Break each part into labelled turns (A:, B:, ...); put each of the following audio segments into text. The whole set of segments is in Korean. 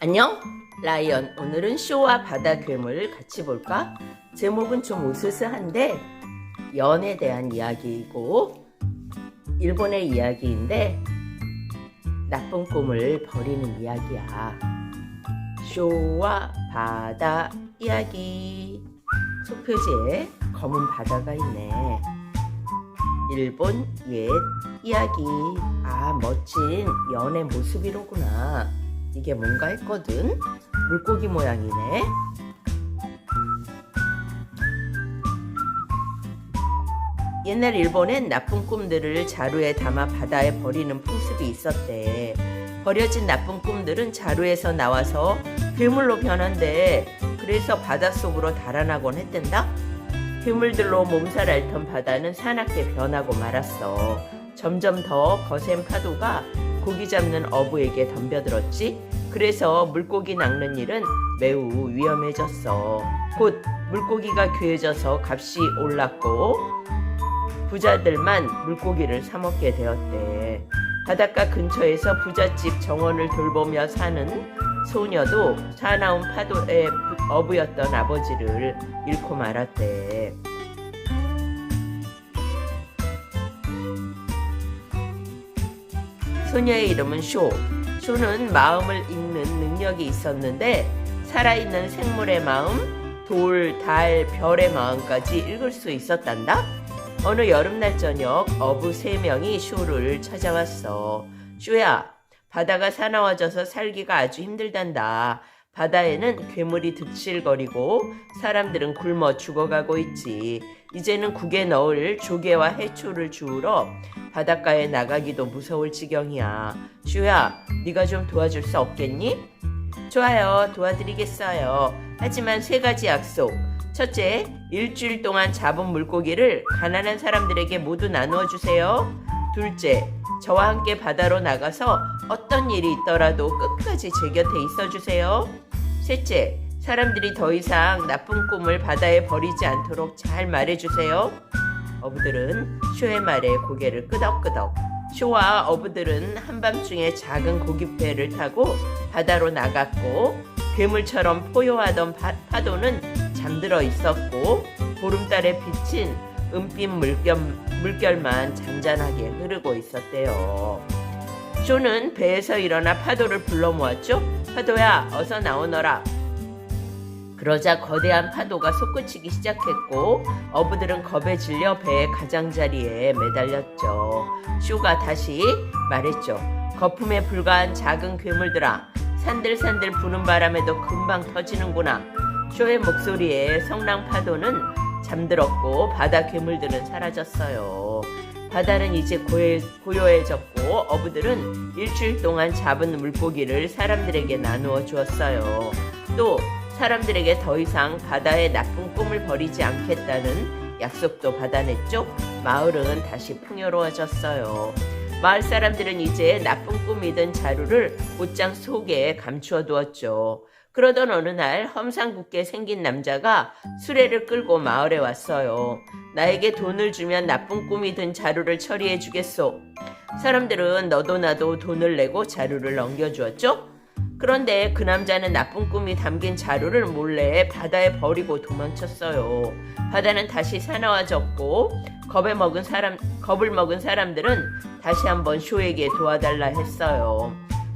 A: 안녕 라이언. 오늘은 쇼와 바다 괴물 같이 볼까? 제목은 좀 으스스한데 연에 대한 이야기이고 일본의 이야기인데 나쁜 꿈을 버리는 이야기야. 쇼와 바다 이야기 속표지에 검은 바다가 있네 일본 옛 이야기 아 멋진 연의 모습이로구나 이게 뭔가 했거든. 물고기 모양이네. 옛날 일본엔 나쁜 꿈들을 자루에 담아 바다에 버리는 풍습이 있었대. 버려진 나쁜 꿈들은 자루에서 나와서 괴물로 변한대. 그래서 바닷속으로 달아나곤 했댄다. 괴물들로 몸살 앓던 바다는 사납게 변하고 말았어. 점점 더 거센 파도가 고기 잡는 어부에게 덤벼들었지. 그래서 물고기 낚는 일은 매우 위험해졌어. 곧 물고기가 귀해져서 값이 올랐고 부자들만 물고기를 사 먹게 되었대. 바닷가 근처에서 부잣집 정원을 돌보며 사는 소녀도 사나운 파도의 어부였던 아버지를 잃고 말았대. 소녀의 이름은 쇼. 쇼는 마음을 읽는 능력이 있었는데 살아있는 생물의 마음, 돌, 달, 별의 마음까지 읽을 수 있었단다. 어느 여름날 저녁 어부 세 명이 쇼를 찾아왔어. 쇼야, 바다가 사나워져서 살기가 아주 힘들단다. 바다에는 괴물이 득실거리고 사람들은 굶어 죽어가고 있지. 이제는 국에 넣을 조개와 해초를 주우러 바닷가에 나가기도 무서울 지경이야. 슈야, 네가 좀 도와줄 수 없겠니? 좋아요, 도와드리겠어요. 하지만 세 가지 약속. 첫째, 일주일 동안 잡은 물고기를 가난한 사람들에게 모두 나누어 주세요. 둘째, 저와 함께 바다로 나가서 어떤 일이 있더라도 끝까지 제 곁에 있어 주세요. 셋째, 사람들이 더 이상 나쁜 꿈을 바다에 버리지 않도록 잘 말해주세요. 어부들은 쇼의 말에 고개를 끄덕끄덕. 쇼와 어부들은 한밤중에 작은 고깃배를 타고 바다로 나갔고 괴물처럼 포효하던 파, 파도는 잠들어 있었고 보름달에 비친 은빛 물결, 물결만 잔잔하게 흐르고 있었대요. 쇼는 배에서 일어나 파도를 불러 모았죠. 파도야, 어서 나오너라. 그러자 거대한 파도가 솟구치기 시작했고 어부들은 겁에 질려 배의 가장자리에 매달렸죠. 쇼가 다시 말했죠. 거품에 불과한 작은 괴물들아, 산들산들 부는 바람에도 금방 터지는구나. 쇼의 목소리에 성랑 파도는 잠들었고 바다 괴물들은 사라졌어요. 바다는 이제 고요, 고요해졌고 어부들은 일주일 동안 잡은 물고기를 사람들에게 나누어 주었어요. 또 사람들에게 더 이상 바다의 나쁜 꿈을 버리지 않겠다는 약속도 받아냈죠. 마을은 다시 풍요로워졌어요. 마을 사람들은 이제 나쁜 꿈이든 자루를 옷장 속에 감추어 두었죠. 그러던 어느 날 험상궂게 생긴 남자가 수레를 끌고 마을에 왔어요. 나에게 돈을 주면 나쁜 꿈이 든 자루를 처리해 주겠소. 사람들은 너도 나도 돈을 내고 자루를 넘겨주었죠. 그런데 그 남자는 나쁜 꿈이 담긴 자루를 몰래 바다에 버리고 도망쳤어요. 바다는 다시 사나워졌고 겁에 먹은 사람 겁을 먹은 사람들은 다시 한번 쇼에게 도와달라 했어요.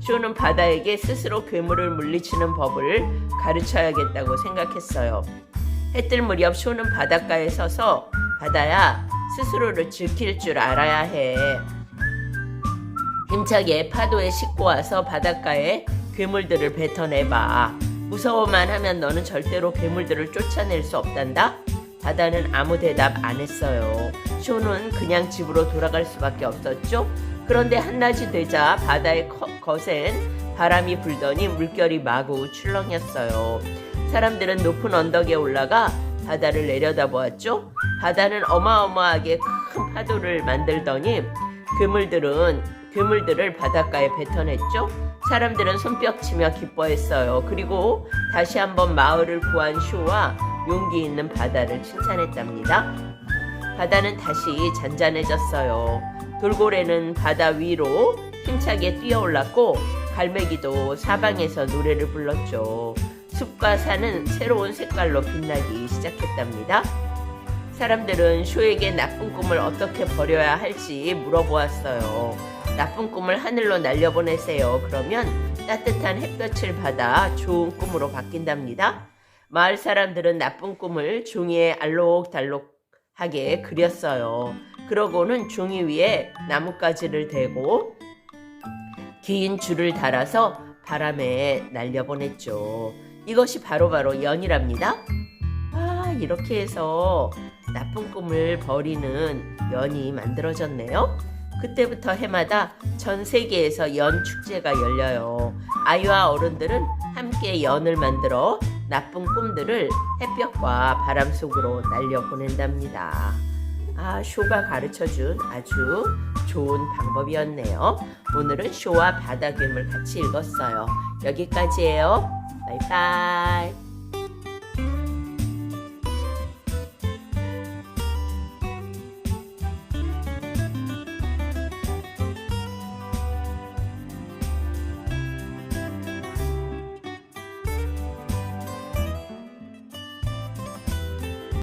A: 쇼는 바다에게 스스로 괴물을 물리치는 법을 가르쳐야겠다고 생각했어요. 해뜰 무렵 쇼는 바닷가에 서서 바다야 스스로를 지킬 줄 알아야 해. 힘차게 파도에 싣고 와서 바닷가에 괴물들을 뱉어내봐. 무서워만 하면 너는 절대로 괴물들을 쫓아낼 수 없단다. 바다는 아무 대답 안 했어요. 쇼는 그냥 집으로 돌아갈 수밖에 없었죠. 그런데 한낮이 되자 바다에 커, 거센 바람이 불더니 물결이 마구 출렁였어요. 사람들은 높은 언덕에 올라가 바다를 내려다보았죠. 바다는 어마어마하게 큰 파도를 만들더니 괴물들은 괴물들을 바닷가에 뱉어냈죠. 사람들은 손뼉치며 기뻐했어요. 그리고 다시 한번 마을을 구한 쇼와 용기 있는 바다를 칭찬했답니다. 바다는 다시 잔잔해졌어요. 돌고래는 바다 위로 힘차게 뛰어올랐고 갈매기도 사방에서 노래를 불렀죠. 숲과 산은 새로운 색깔로 빛나기 시작했답니다. 사람들은 쇼에게 나쁜 꿈을 어떻게 버려야 할지 물어보았어요. 나쁜 꿈을 하늘로 날려보내세요. 그러면 따뜻한 햇볕을 받아 좋은 꿈으로 바뀐답니다. 마을 사람들은 나쁜 꿈을 종이에 알록달록 하게 그렸어요. 그러고는 종이 위에 나뭇가지를 대고 긴 줄을 달아서 바람에 날려보냈죠. 이것이 바로 바로 연이랍니다. 아, 이렇게 해서 나쁜 꿈을 버리는 연이 만들어졌네요. 그때부터 해마다 전 세계에서 연 축제가 열려요. 아이와 어른들은 함께 연을 만들어 나쁜 꿈들을 햇볕과 바람 속으로 날려보낸답니다. 아, 쇼가 가르쳐 준 아주 좋은 방법이었네요. 오늘은 쇼와 바다 괴물 같이 읽었어요. 여기까지예요. 바이바이.